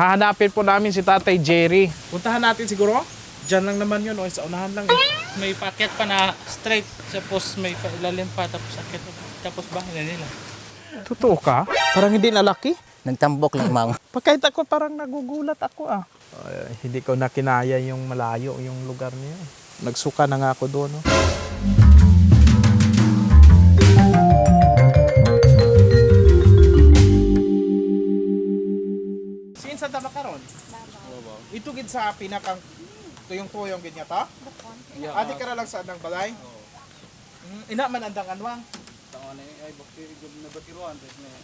Hahanapin po namin si Tatay Jerry. Puntahan natin siguro. Diyan lang naman yun, o sa unahan lang eh. May packet pa na straight, tapos may pailalim pa, tapos akit, tapos bahay na nila. Totoo ka? Parang hindi nalaki. Nagtambok lang, mang. Pagkait ako, parang nagugulat ako ah. Ay, hindi ko na kinaya yung malayo, yung lugar niya. Nagsuka na nga ako doon. No? Dama karon? Ito gid sa pinakang tuyong-tuyong gid niya ta? Adi ka ra lang sa andang balay? Mm, ina man andang anwang. Tangan ay bakti gud na batiruan, tapos may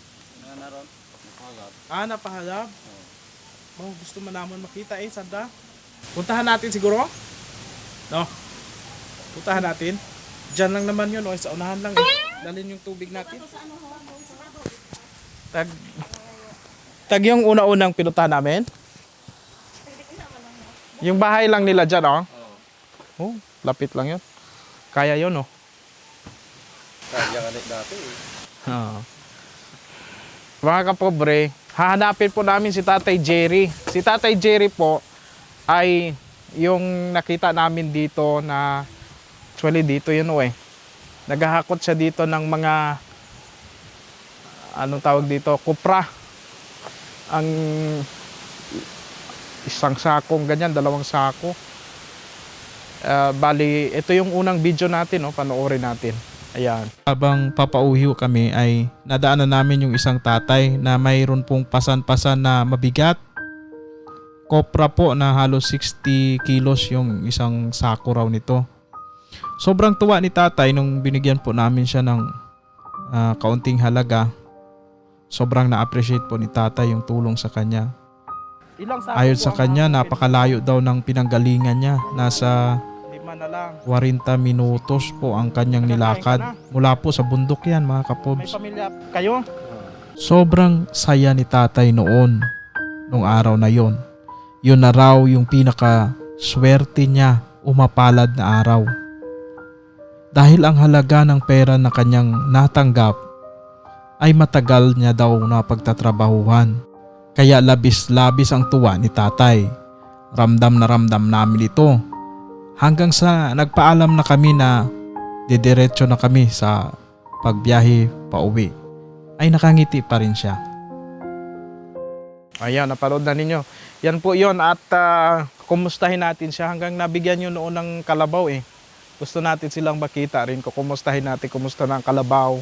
nananaron. Nakagat. Ah, napahalab? Oh, gusto mo naman makita eh, sanda. Puntahan natin siguro? No? Puntahan natin? Diyan lang naman yun, o sa unahan lang eh. Dalhin yung tubig natin. Tag... Tag yung una-unang pinuntahan namin? Yung bahay lang nila dyan, oh? Oh, lapit lang yun. Kaya yun, oh. Kaya ka dati eh. Oo. Mga kapobre, hahanapin po namin si Tatay Jerry. Si Tatay Jerry po ay yung nakita namin dito na actually dito yun o eh. Naghahakot siya dito ng mga anong tawag dito, kupra. Ang isang sakong ganyan, dalawang sako. Ah, bali, ito yung unang video natin, no? panoorin natin. Ayan. Habang papauhi kami ay nadaanan namin yung isang tatay na mayroon pong pasan-pasan na mabigat. Kopra po na halos 60 kilos yung isang sako raw nito. Sobrang tuwa ni tatay nung binigyan po namin siya ng ah, kaunting halaga. Sobrang na-appreciate po ni tatay yung tulong sa kanya. Ayon sa kanya, napakalayo daw ng pinanggalingan niya. Nasa Lima na lang. 40 minutos po ang kanyang nilakad. Mula po sa bundok yan mga kapobs. kayo? Sobrang saya ni tatay noon, nung araw na yon. Yun na raw yung pinaka swerte niya umapalad na araw. Dahil ang halaga ng pera na kanyang natanggap ay matagal niya daw na pagtatrabahuhan. Kaya labis-labis ang tuwa ni tatay. Ramdam na ramdam namin ito. Hanggang sa nagpaalam na kami na didiretso na kami sa pagbiyahe pa uwi ay nakangiti pa rin siya. Ayan, napanood na ninyo. Yan po yon at ah, kumustahin natin siya hanggang nabigyan nyo noon ng kalabaw eh. Gusto natin silang makita rin kumustahin natin kumusta na ang kalabaw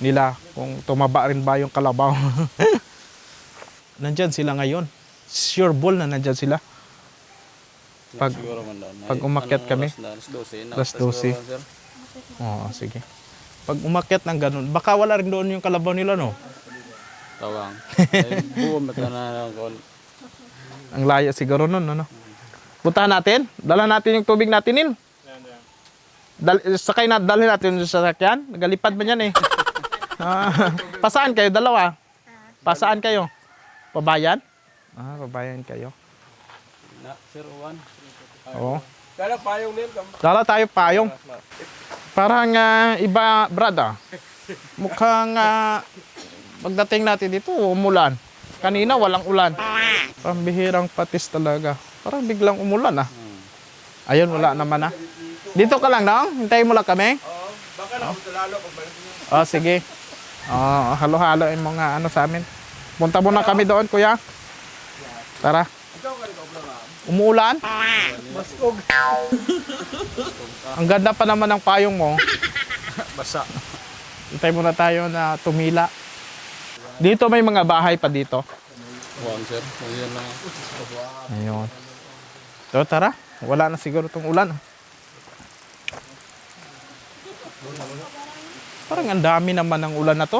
nila. Kung tumaba rin ba yung kalabaw. nandyan sila ngayon. Sure ball na nandyan sila. Pag- pag umakyat kami? Alas 12. Alas 12. Oo, sige. Pag umakyat ng ganun, baka wala rin doon yung kalabaw nila no? Tawang. Mata na. Ang laya siguro nun, ano? Puntahan natin? Dala natin yung tubig natin in. Dal sakay na, dalhin natin yung sasakyan. Nagalipad ba yan eh? Ah, pasaan kayo? Dalawa? Pasaan kayo? Pabayan? Ah, pabayan kayo. Na 01. Oo. Kala payong nil. Dala tayo payong. Parang ah, iba, brad ah. Mukhang ah, pagdating natin dito, umulan. Kanina walang ulan. Pambihirang patis talaga. Parang biglang umulan ah. Ayun, wala naman ah. Dito ka lang, no? Hintayin mo lang kami? Oo. Baka na lalo. Oh, sige. Oh, halo-halo yung mga ano sa amin. Punta muna kami doon, kuya. Tara. Umuulan? Maskog. Ang ganda pa naman ng payong mo. Basa. Hintay muna tayo na tumila. Dito may mga bahay pa dito. Buwan sir. Ayan lang. Ayun. So tara, wala na siguro tong ulan. Parang ang dami naman ng ulan na to.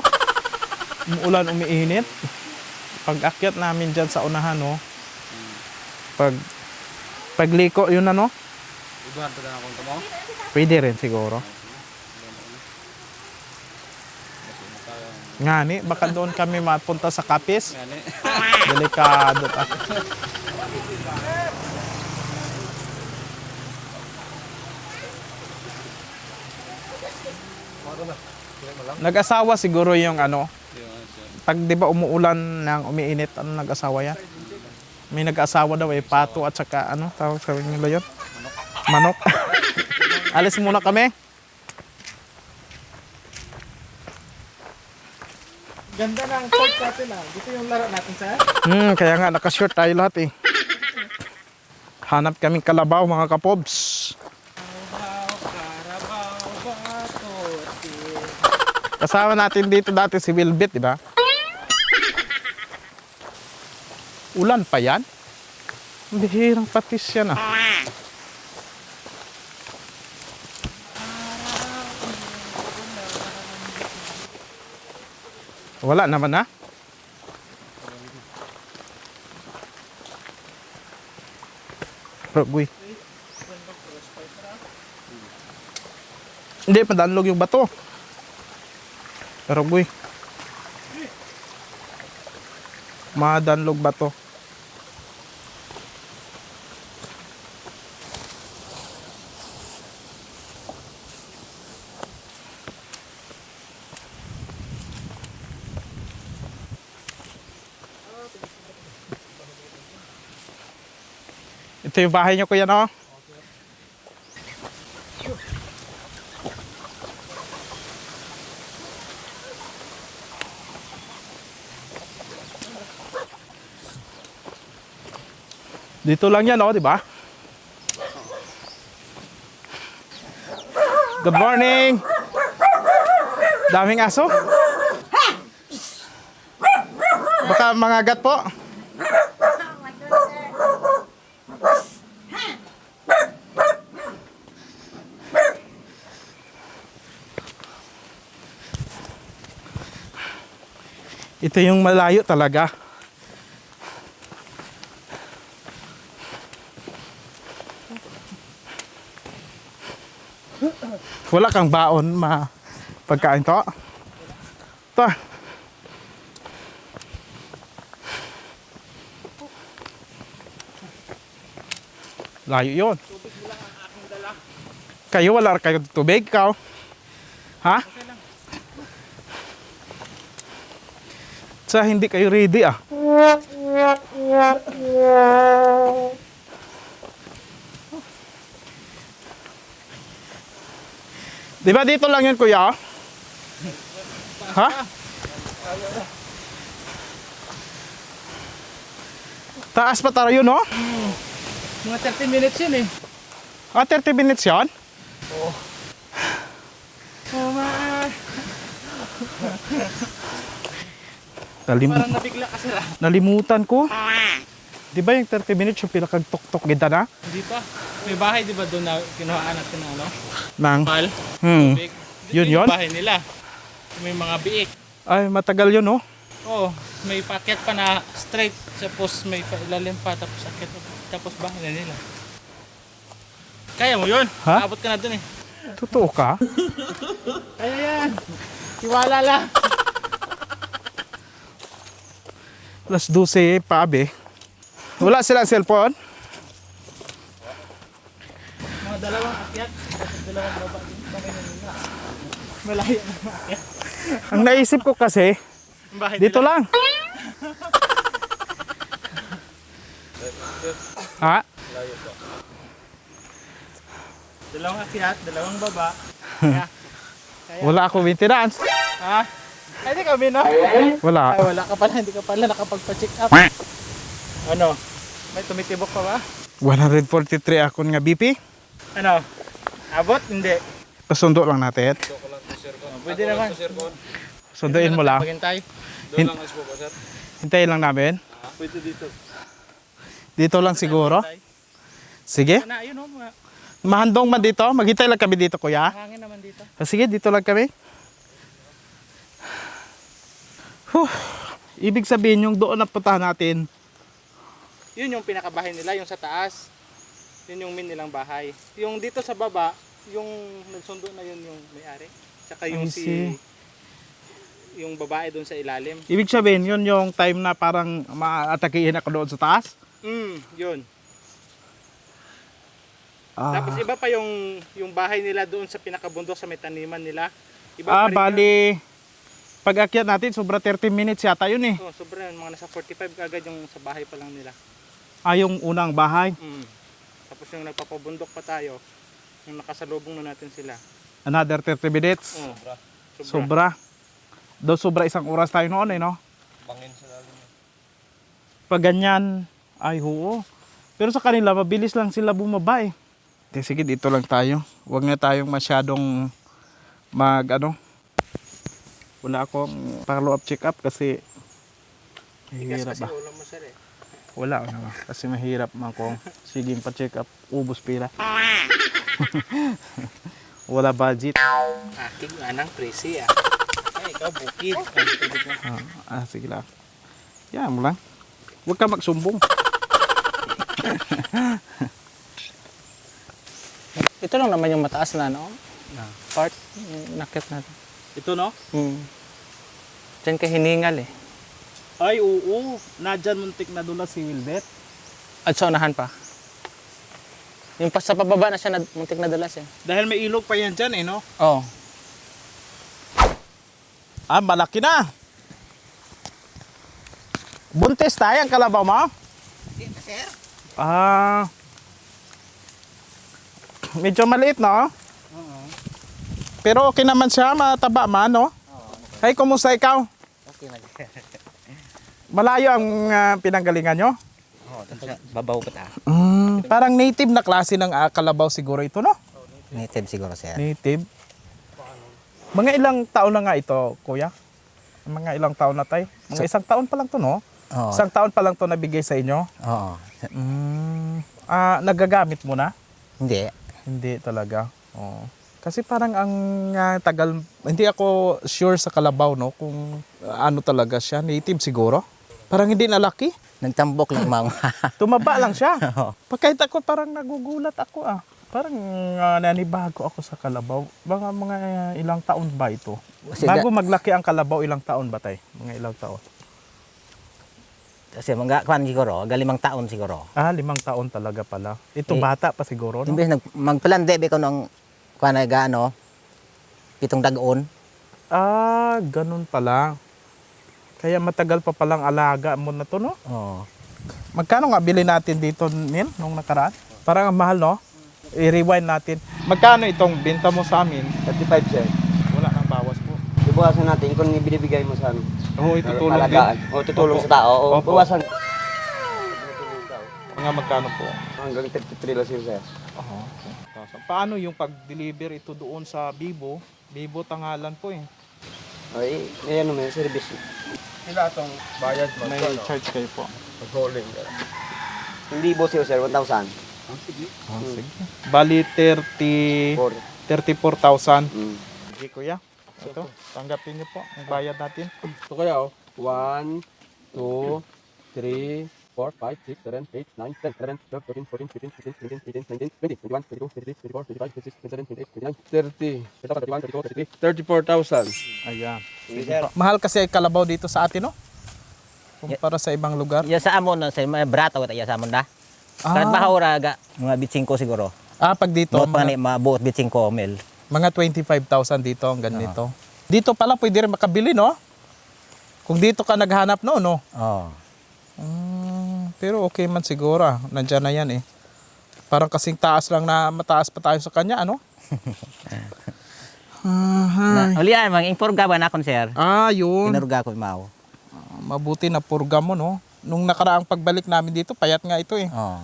Umuulan, umiinit. Pag akyat namin dyan sa unahan, no. Pag pagliko, yun ano, Ibuhan pa na akong tamo. pwede rin siguro. Ngani, baka doon kami mapunta sa kapis. Gani. Delikado ta. Nag-asawa siguro yung ano, pag di ba umuulan ng umiinit, ano nag-asawa yan? May nag-asawa daw eh, pato at saka ano, tawag sa nila yun? Manok. Alis muna kami. Ganda ng court natin ah. Dito yung laro natin sa Hmm, kaya nga nakashort tayo lahat eh. Hanap kaming kalabaw mga kapobs. Karabaw, bato, Kasama natin dito dati si Wilbit, di ba? Ulan pa yan? Ang Bihirang patis yan ah. Wala naman ah. Rogoy. Hindi, padanlog yung bato. Pero boy. Madanlog ba to? Ito yung bahay niyo kuya no? Dito lang yan, oh, di ba? Good morning! Daming aso? Baka mga gat po? Ito yung malayo talaga. Wala kang baon ma pagkain to. To. Layo yun. Kayo wala kayo tubig ikaw? Ha? Sa hindi kayo ready ah. Di ba dito lang yun kuya? Ha? Taas pa tayo no? Mga 30 minutes yun eh. Ah, 30 minutes yan? Oh ma. Nalim Parang nabigla ka sila. nalimutan ko. Di ba yung 30 minutes yung pinakagtok-tok gita na? Hindi pa. May bahay di ba doon na kinuhaan natin ng ano? Nang, Mal. hmm. Big. Yun, yun? bahay nila. May mga biik. Ay, matagal yun no? Oo, may packet pa na straight. Tapos may ilalim pa. Tapos akit. Tapos bahay na nila. Kaya mo yun. Ha? Abot ka na dun eh. Totoo ka? Kaya yan. Tiwala lang. Alas 12 pa, abe. Wala silang cellphone? Mga dalawang akyat. Dalawang baba. Na. Malayo na akyat. Ang naisip ko kasi, dito lang. Ha? Dalawang akyat, dalawang baba. Kaya, Wala ako maintenance. ha? Ay, di kami no? Wala. Ay, wala ka pala. Hindi ka pala nakapagpa-check up. Ano? May tumitibok pa ba? 143 ako nga BP. Ano? Abot? Hindi. Pasundo lang natin. Oh, pwede naman. Sunduin mo lang. Maghintay. Hin- Hintayin lang namin. Pwede dito. Dito lang siguro. Sige. Na, ayun o. Mga Mahandong man dito. Maghintay lang kami dito, kuya. hangin naman dito. Ah, Sige, dito lang kami. Huh. Ibig sabihin yung doon na puntahan natin. Yun yung pinakabahay nila, yung sa taas. Yun yung min nilang bahay. Yung dito sa baba, yung nagsundo na yun yung may-ari. Tsaka yung I see. si yung babae doon sa ilalim. Ibig sabihin, yun yung time na parang maatakihin ako doon sa taas. Mm, yun. Ah, Tapos iba pa yung yung bahay nila doon sa pinakabundok sa may taniman nila. Iba ah pa rin bali, pag akyat natin, sobra 30 minutes yata yun eh. yun. Oh, sobra yun. Mga nasa 45 kagad yung sa bahay pa lang nila. Ah, yung unang bahay. Mm. Tapos yung nagpapabundok pa tayo, yung nakasalubong na natin sila. Another 30 minutes. Oh, sobra. Sobra. Do sobra isang oras tayo noon eh, no? Bangin sa lalim. Pag ganyan, ay oo. Pero sa kanila, mabilis lang sila bumaba eh. Di, sige, dito lang tayo. Huwag na tayong masyadong mag, ano, wala akong follow-up check-up kasi Tigas mahirap kasi ba? ulam mo sir eh. Wala naman. Kasi mahirap man kung sige pa-check up, ubos pila. wala budget. Aking anang presi ah. Ay, ikaw bukid. Ah, ah, sige lang. Yan mo lang. Huwag ka magsumbong. Ito lang naman yung mataas na no? Part, yung nakit natin. Ito no? Hmm. Diyan ka hiningal eh. Ay, oo. Nadyan muntik na doon si Wilbet. At sa unahan pa. Yung pa sa pababa na siya, na, muntik na dulas eh. Dahil may ilog pa yan dyan eh, no? Oo. Oh. Ah, malaki na. Buntis tayo ang kalabaw mo? Ah. Medyo maliit, no? Pero okay naman siya, mataba man, no? Hey, kumusta ikaw? Okay na. Malayo ang ah, pinanggalingan nyo? Oh, tapos babaw pa ta. Mm, parang native na klase ng ah, kalabaw siguro ito, no? Native siguro sir. Native. Mga ilang taon na nga ito, kuya? Mga ilang taon na tay? Mga isang taon pa lang to, no? Oo. Isang taon pa lang to nabigay sa inyo? Oo. Mm, ah, nagagamit mo na? Hindi. Hindi talaga. Oo. Kasi parang ang ah, tagal, hindi ako sure sa kalabaw, no? Kung ah, ano talaga siya, native siguro. Parang hindi na laki. Nagtambok lang mga. Tumaba lang siya. Pagkait ako, parang nagugulat ako ah. Parang ah, nanibago ako sa kalabaw. Mga mga ah, ilang taon ba ito? Kasi Bago maglaki ang kalabaw, ilang taon ba tay? Mga ilang taon? Kasi mga kwan siguro, galimang taon siguro. Ah, limang taon talaga pala. Ito Eh, bata pa siguro, no? Imbes nag magpalande be ko nung kwan na gaano pitong dagon. Ah, ganun pala. Kaya matagal pa palang alaga mo na to, no? Oo. Magkano nga bili natin dito, Neil, nung nakaraan? Parang ang mahal, no? I-rewind natin. Magkano itong binta mo sa amin? 35 sir. Wala nang bawas po. Ibuwasan natin kung binibigay mo sa ano. Oo, itutulong din. Alagaan. O tutulong Opo. sa tao. O Opo. bawasan. Mga magkano po? Hanggang 33 lang sir. Oo. Paano yung pag-deliver ito doon sa Bibo? Bibo tangalan po eh. O eh, ano may service. Sila itong bayad mo. May May charge kayo po. pag-hauling. Hindi bo sir, sir, 1,000. Ah, sige. Bali 30 Four. 34,000. Mm. Sige kuya. Ito, tanggapin niyo po ang bayad natin. Ito kaya oh. 1, 2, 3, 4, 5, 6, 7, 8, 9, 10, 11, 12, 13, 14, 15, 16, 17, 18, 19, 20, 21, 22, 23, 24, 25, 26, 27, 28, 29, 30, 31, 32, 34,000. Ayan. Mahal kasi ay kalabaw dito sa atin, no? Kumpara sa ibang lugar. Ya sa amon na sa mga brato ta ya sa amon da. Ah. Kahit bahawra ga mga bitsin ko siguro. Ah, pag dito, Buot mga, ni mabuot bitsin ko mil. mga 25,000 dito, ang ganito. Dito pala pwede rin makabili, no? Kung dito ka naghanap, no, no? Oo. Mm, pero okay man siguro, ah. Nandyan na yan eh. Parang kasing taas lang na mataas pa tayo sa kanya, ano? Na, ulian mga imporga ba na kon sir? Ah, yun. Kinurga ko mao. Mabuti na purga mo, no? Nung nakaraang pagbalik namin dito, payat nga ito eh. Oo.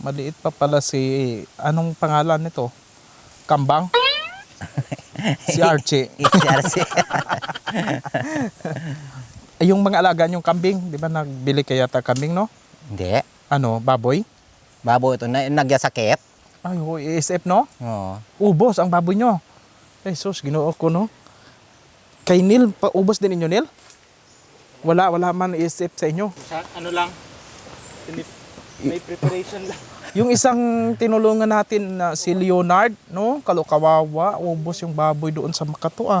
Maliit pa pala si... Anong pangalan nito? Kambang? si Archie. HRC. Ay, yung mga alaga yung kambing, di ba nagbili kaya ta kambing, no? Hindi. Ano, baboy? Baboy ito na nagyasakit. Ay, oh, ESF, no? Oo. Ubos ang baboy nyo. Ay, sus, ginoo ko, no? Kay Neil, pa, ubos din inyo, Neil? Wala, wala man ESF sa inyo. Sa ano lang, may preparation lang. Yung isang tinulungan natin na si Leonard, no? Kalukawawa, ubos yung baboy doon sa Makato, ah.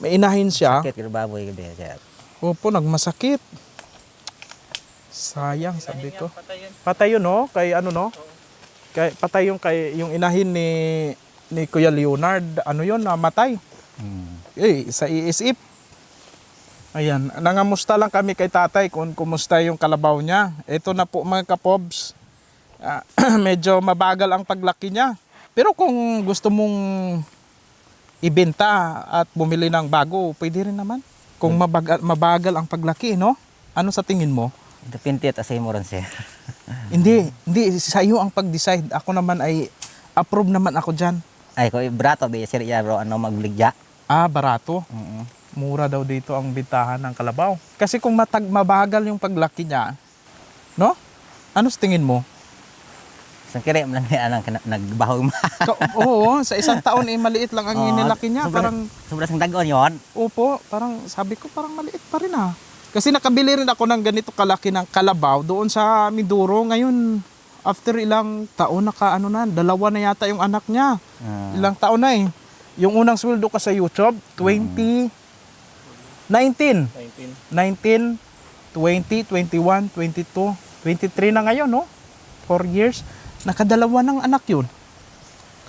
May inahin siya. Sakit kilo baboy sir. Opo, nagmasakit. Sayang, sabi ko. Patay yun, no? Kay ano, no? Kay, patay yung, kay, yung inahin ni, ni Kuya Leonard. Ano yun, namatay. Hmm. Eh, sa iisip. Ayan, nangamusta lang kami kay tatay kung kumusta yung kalabaw niya. Ito na po mga kapobs. Ah, medyo mabagal ang paglaki niya. Pero kung gusto mong ibenta at bumili ng bago, pwede rin naman. Kung mabagal, mabagal ang paglaki, no? Ano sa tingin mo? Depende at asay mo ron sir. hindi, hindi. Sa iyo ang pag-decide. Ako naman ay approve naman ako dyan. Ay ko brato be sir ya bro ano magligya. Ah, barato. Oo. Mura daw dito ang bintahan ng kalabaw. Kasi kung matag mabagal yung paglaki niya, no? Ano sa tingin mo? Sa kire man lang ni anang nagbahaw ma. Ka- oo, sa isang taon eh maliit lang ang Oo, inilaki niya. sobra- Parang, Sobra sang dagon yon. opo, parang sabi ko parang maliit pa rin ah. Kasi nakabili rin ako ng ganito kalaki ng kalabaw doon sa Minduro. Ngayon, after ilang taon, naka ano na, dalawa na yata yung anak niya. Ah. Ilang taon na eh. Yung unang sweldo ko sa YouTube, 20, 19. 19. 19, 20, 21, 22, 23 na ngayon, no? 4 years. Nakadalawa ng anak yun.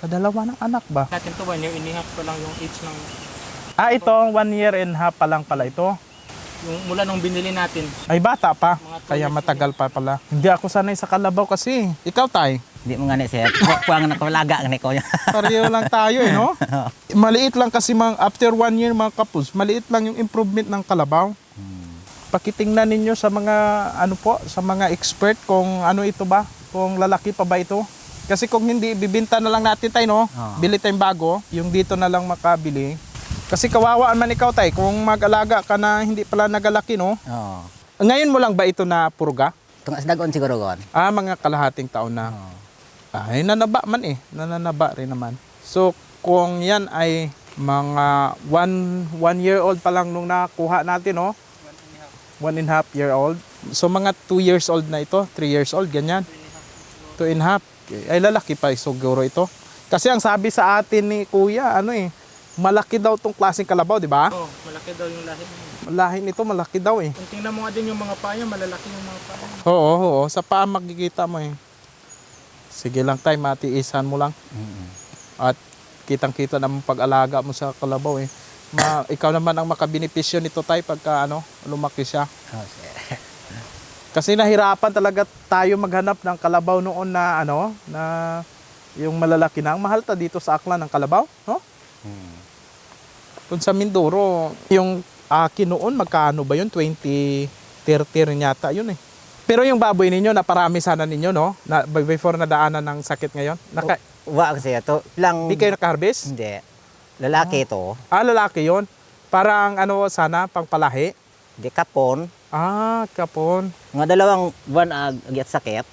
Kadalawa ng anak ba? Natin to one year and a half pa lang yung age ng Ah, ito, one year and half pa lang pala ito. yung mula nung binili natin. Ay, bata pa. Kaya matagal pa pala. Hindi ako sanay sa kalabaw kasi. Ikaw, tay. Di mo nga ni sir. Pu- Puang na ko. Pareho lang tayo, eh, no? Maliit lang kasi mga, after one year, mga kapus, maliit lang yung improvement ng kalabaw. Pakitingnan ninyo sa mga, ano po, sa mga expert kung ano ito ba, kung lalaki pa ba ito. Kasi kung hindi, bibinta na lang natin tayo, no? Oo. Bili tayong bago, yung dito na lang makabili. Kasi kawawaan man ikaw, tay, kung mag-alaga ka na hindi pala nagalaki, no? Oo. Ngayon mo lang ba ito na purga? Tungas dagon siguro gon. Ah, mga kalahating taon na. Oo. Ay, nanaba man eh. Nananaba rin naman. So, kung yan ay mga one, one year old pa lang nung nakuha natin, no? One and a half year old. So, mga two years old na ito. Three years old, ganyan. Two and a half. Ay, lalaki pa siguro ito. Kasi ang sabi sa atin ni Kuya, ano eh, malaki daw tong klaseng kalabaw, di ba? Oh, malaki daw yung lahi. Lahi nito, malaki daw eh. Kung tingnan mo nga din yung mga paya, malalaki yung mga paya. Oo, oo. Sa paa makikita mo eh. Sige lang tayo, matiisan mo lang. Mm. At kitang-kita naman pag-alaga mo sa kalabaw eh. Ma, ikaw naman ang makabenepisyo nito tayo pagka ano, lumaki siya. Oh, sir. Kasi nahirapan talaga tayo maghanap ng kalabaw noon na ano, na yung malalaki na. Ang mahal ta dito sa Aklan ng kalabaw, no? Mm. Kung sa Mindoro, yung akin noon, magkano ba yun? 20, 30 rin yata yun eh. Pero yung baboy ninyo, naparami sana ninyo, no? Na, before nadaanan ng sakit ngayon. Naka, Wa kasi to. Lang Di kayo naka-harvest? Hindi. Lalaki to. Ah, lalaki yon. Parang ano sana, pangpalahi. Di kapon. Ah, kapon. Mga dalawang buwan ag agyat sakit.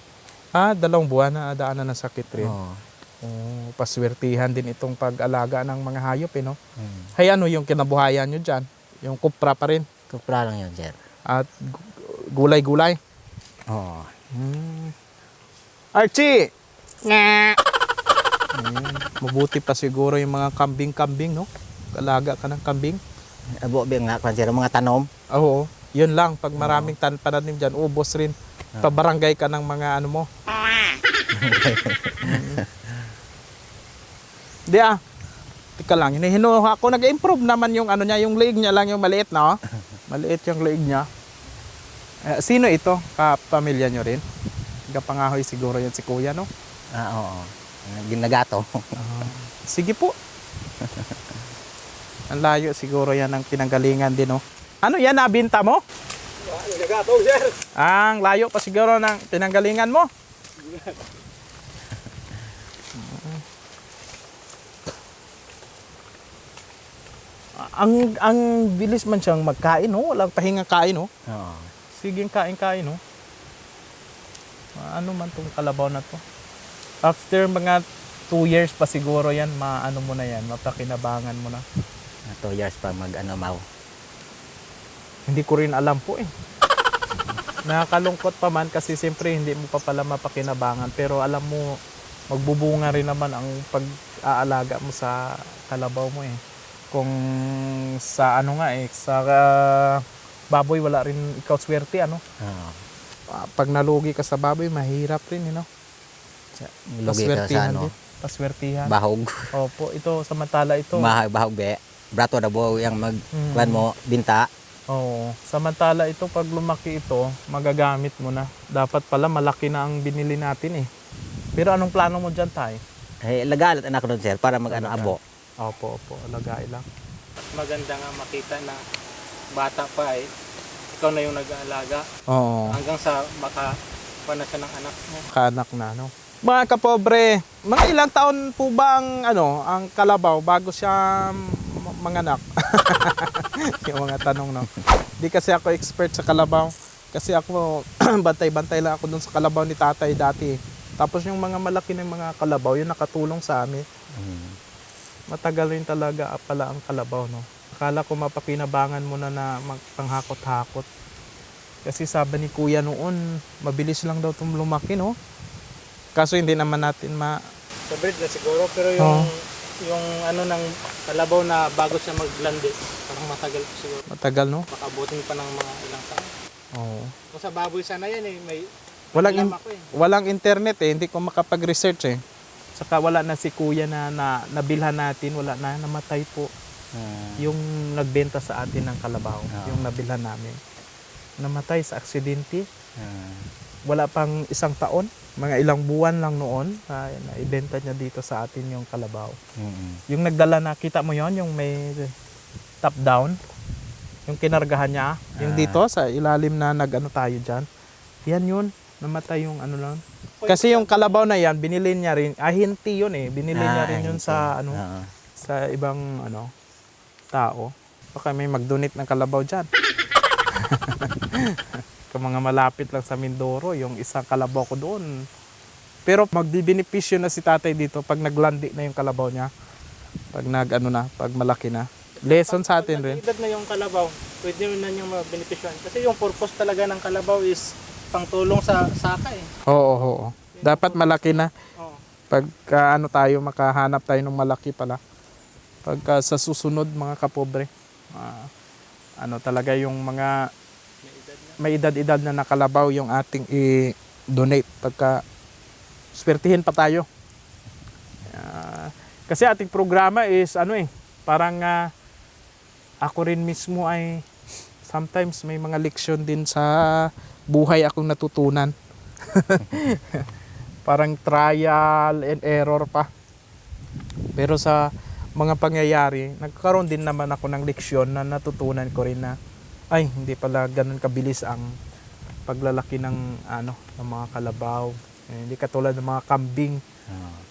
Ah, dalawang buwan na daanan ng sakit rin. Oo. Oh, paswertihan din itong pag-alaga ng mga hayop, eh, no? Hmm. Hay, ano yung kinabuhayan nyo dyan? Yung kupra pa rin. Kupra lang yun, sir. At gu- gulay-gulay. Oo. Hmm. Archie! Nga! mabuti pa siguro yung mga kambing-kambing, no? Alaga ka ng kambing. Abo bi nga kwan sir mga tanom. Oo. Yun lang. Pag maraming tan pananim dyan, ubos rin. Pabarangay ka ng mga ano mo. Di ah. Tika lang. Hinihinuha ko. Nag-improve naman yung ano niya. Yung leeg niya lang yung maliit na. Oh. Maliit yung leeg niya. Eh, sino ito? Kapamilya nyo rin? Kapangahoy siguro yan si kuya, no? Ah, oo. Ginagato. Sige po. Ang layo siguro yan ng pinanggalingan din, no? Ano yan, nabinta mo? Ang layo pa siguro ng pinanggalingan mo. ang ang bilis man siyang magkain, no? Walang pahinga kain, no? Oo. Sige, kain-kain, no? Ano man tong kalabaw na to? After mga 2 years pa siguro yan, maano mo na yan, mapakinabangan mo na. Na two years pa mag ano mau. Hindi ko rin alam po eh. Nakakalungkot pa man kasi siyempre hindi mo pa pala mapakinabangan pero alam mo magbubunga rin naman ang pag-aalaga mo sa kalabaw mo eh. Kung sa ano nga eh, sa ah, baboy wala rin ikaw swerte ano. Oo. Ah, Pag nalugi ka sa baboy, mahirap rin, you know. Lugi ka sa ano. Paswertihan. Bahog. Opo, ito samantala ito. Mahag bahog be. Brato na bo yang mag Mm. kwan mo binta. Oo. Samantala ito, pag lumaki ito, magagamit mo na. Dapat pala malaki na ang binili natin eh. Pero anong plano mo dyan, Tay? Ay, lagalat anak doon sir para mag ano, abo. Opo, opo. Alagay lang. Maganda nga makita na bata pa eh. Ikaw na yung nag-aalaga Oo. hanggang sa maka na siya ng anak mo. Kanak na, no? Mga kapobre, mga ilang taon po ba ang, ano, ang kalabaw bago siya manganak? yung mga tanong, no? Di kasi ako expert sa kalabaw. Kasi ako, bantay-bantay lang ako dun sa kalabaw ni tatay dati. Tapos yung mga malaki ng mga kalabaw, yun nakatulong sa amin. Matagal rin talaga pala ang kalabaw, no? Akala ko mapakinabangan mo na na magpanghakot-hakot. Kasi sabi ni kuya noon, mabilis lang daw itong lumaki, no? Kaso hindi naman natin ma... Sa breed na siguro pero yung yung ano ng kalabaw na bago siya maglandi, parang matagal po siguro. Matagal, no? Makabuting pa ng mga ilang taon. Oo. Kung sa baboy sana yan eh, may Walang, in- ako eh. walang internet eh, hindi ko makapag-research eh. Saka wala na si kuya na, na nabilhan natin, wala na, namatay po. Yung nagbenta sa atin ng kalabaw, Ah. yung nabilhan namin. Namatay sa aksidente. Wala pang isang taon, mga ilang buwan lang noon, na, naibenta niya dito sa atin yung kalabaw. Yung nagdala na, kita mo yon yung may top down, yung kinargahan niya, yung Ah. dito sa ilalim na nag-ano tayo dyan. Yan yun, namatay yung ano lang. Kasi yung kalabaw na yan, binili niya rin, ah hinti yun eh, binili niya rin yun sa ano, sa ibang ano, tao. Baka may mag-donate ng kalabaw dyan. Mga malapit lang sa Mindoro, yung isang kalabaw ko doon. Pero magbibenepisyo na si tatay dito pag naglandi na yung kalabaw niya. Pag nag ano na, pag malaki na. Lesson sa atin rin. Edad na yung kalabaw, pwede na niyang mabenepisyon. Kasi yung purpose talaga ng kalabaw is pangtulong sa saka eh. Oo, oo, oo. Dapat malaki na. Oo. Pagka ano tayo, makahanap tayo ng malaki pala. Pagka sa susunod mga kapobre. ah, ano talaga yung mga may edad-edad na nakalabaw yung ating i-donate pagka swertihin pa tayo. Ah, kasi ating programa is ano eh, parang ah, ako rin mismo ay sometimes may mga leksyon din sa buhay akong natutunan. parang trial and error pa. Pero sa mga pangyayari, nagkaroon din naman ako ng leksyon na natutunan ko rin na ay hindi pala ganun kabilis ang paglalaki ng ano ng mga kalabaw. Eh, hindi katulad ng mga kambing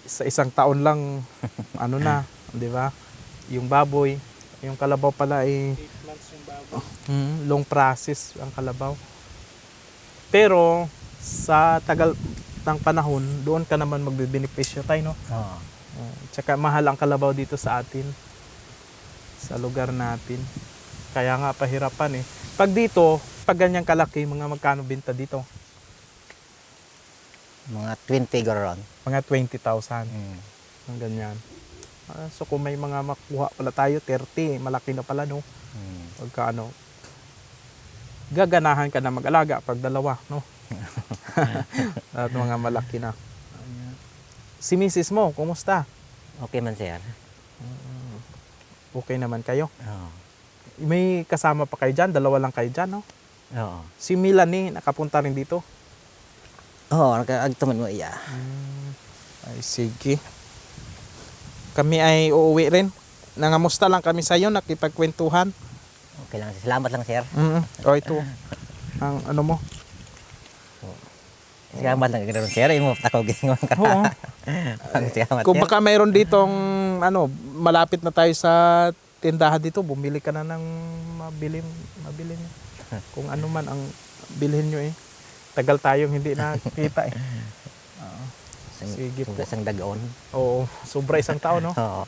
sa isang taon lang ano na, 'di ba? Yung baboy, yung kalabaw pala ay 8 months yung baboy. Mm, long process ang kalabaw. Pero sa tagal ng panahon, doon ka naman magbibenepisyo tayo, no? Uh, tsaka mahal ang kalabaw dito sa atin. Sa lugar natin. Kaya nga pahirapan eh. Pag dito, pag ganyang kalaki, mga magkano binta dito? Mga 20 garon. Mga 20,000. Ang ganyan. Ah, so kung may mga makuha pala tayo, 30, malaki na pala, no? Pagka ano, gaganahan ka na mag-alaga pag dalawa, no? At mga malaki na. Si misis mo, kumusta? Okay man sir. Okay naman kayo? Oo. May kasama pa kayo dyan? Dalawa lang kayo dyan, no? Oo. Si Milanie, nakapunta rin dito? Oo, nakaagtuman mo iya. Ay, sige. Kami ay uuwi rin. Nangamusta lang kami sa iyo, nakipagkwentuhan. Okay lang. Salamat lang sir. Mm O ito, ang ano mo. Salamat lang garon sir. Imo tako gingon ka. Oo. Salamat Kung baka mayroon ditong ano, malapit na tayo sa tindahan dito, bumili ka na ng mabili, mabili niyo. Kung ano man ang bilhin nyo eh. Tagal tayong hindi nakita eh. sige po. Isang dagaon. Oo, sobra isang taon no. Oo.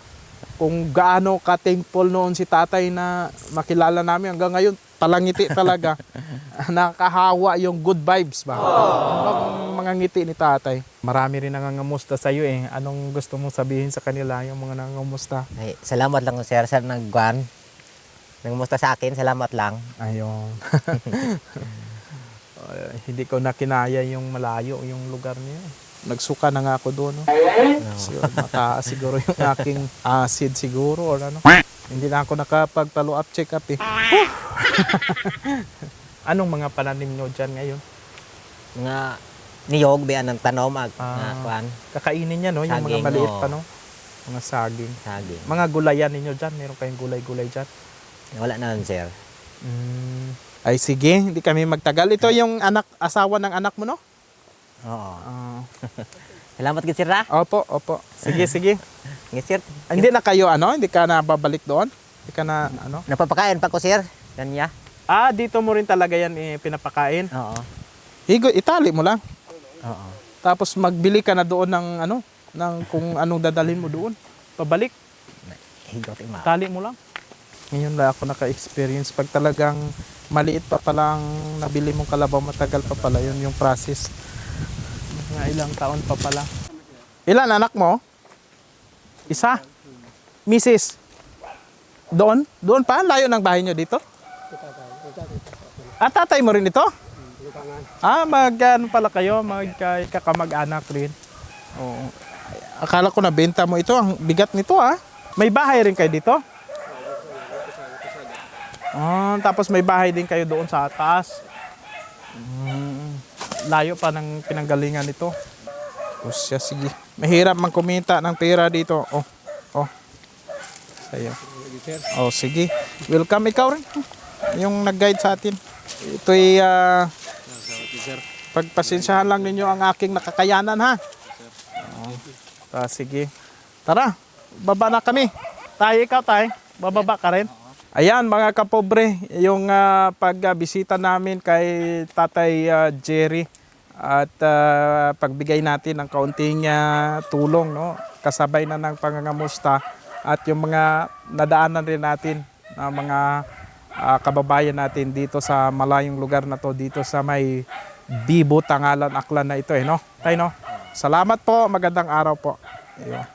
Kung gaano ka thankful noon si tatay na makilala namin hanggang ngayon, palangiti talaga. Nakahawa yung good vibes ba? Ang mga ngiti ni tatay. Marami rin nangangamusta sa iyo eh. Anong gusto mong sabihin sa kanila yung mga nangangamusta? Ay, salamat lang sir sa nagguan. Nangumusta sa akin, salamat lang. Ayun. Ay, hindi ko na kinaya yung malayo, yung lugar niya. Nagsuka na nga ako doon. No? Siguro, mataas siguro yung aking acid siguro or ano. Hindi na ako nakapag-follow up check up eh. Anong mga pananim nyo dyan ngayon? Nga niyog biyan ng tanom ag Ah. nga kuan Kakainin niya, no? Yung mga Saging, maliit oo. pa, no? Mga saging. saging. Mga gulayan ninyo dyan. Meron kayong gulay-gulay dyan. Wala na nun, sir. Mm. Ay, sige. Hindi kami magtagal. Ito yung anak, asawa ng anak mo, no? Oo. Ah. Salamat gid sir ha. opo, opo. Sige, sige. Nga sir. Hindi na kayo, ano? Hindi ka na babalik doon? Hindi ka na, ano? Napapakain pa ko sir. Kanya. Ah, dito mo rin talaga yan eh, pinapakain. Oo. Higo, itali mo lang. Oo. Tapos magbili ka na doon ng ano, ng kung anong dadalhin mo doon. Pabalik, Higot ima. tali mo lang. Ngayon lang ako naka-experience pag talagang maliit pa palang nabili mong kalabaw, matagal pa pala yun yung process. Mga ilang taon pa pala. Ilan anak mo? Isa? Mrs. Doon? Doon pa? Layo ng bahay nyo dito? Ah, tatay mo rin ito? Ah, mag ano pala kayo, mag kakamag-anak rin. Oo. Akala ko na benta mo ito, ang bigat nito ah. May bahay rin kayo dito? Ah, tapos may bahay din kayo doon sa taas. Mm, layo pa ng pinanggalingan nito. O siya, sige. Mahirap man kumita ng pera dito. Oh, oh. Sayo. Oh, sige. Welcome ikaw rin. Yung nag-guide sa atin. Ito'y ah, pagpasensyahan lang ninyo ang aking nakakayanan ha. Oh. Ah, sige. Tara, baba na kami. Tayo ikaw tayo. Bababa ka rin. Ayan mga kapobre, yung ah, pagbisita namin kay Tatay ah, Jerry at ah, pagbigay natin ng kaunting ah, tulong no kasabay na ng pangangamusta at yung mga nadaanan rin natin na mga ah, kababayan natin dito sa malayong lugar na to dito sa may Bibo Tangalan Aklan na ito eh no. Tay no. Salamat po, magandang araw po. Ayun.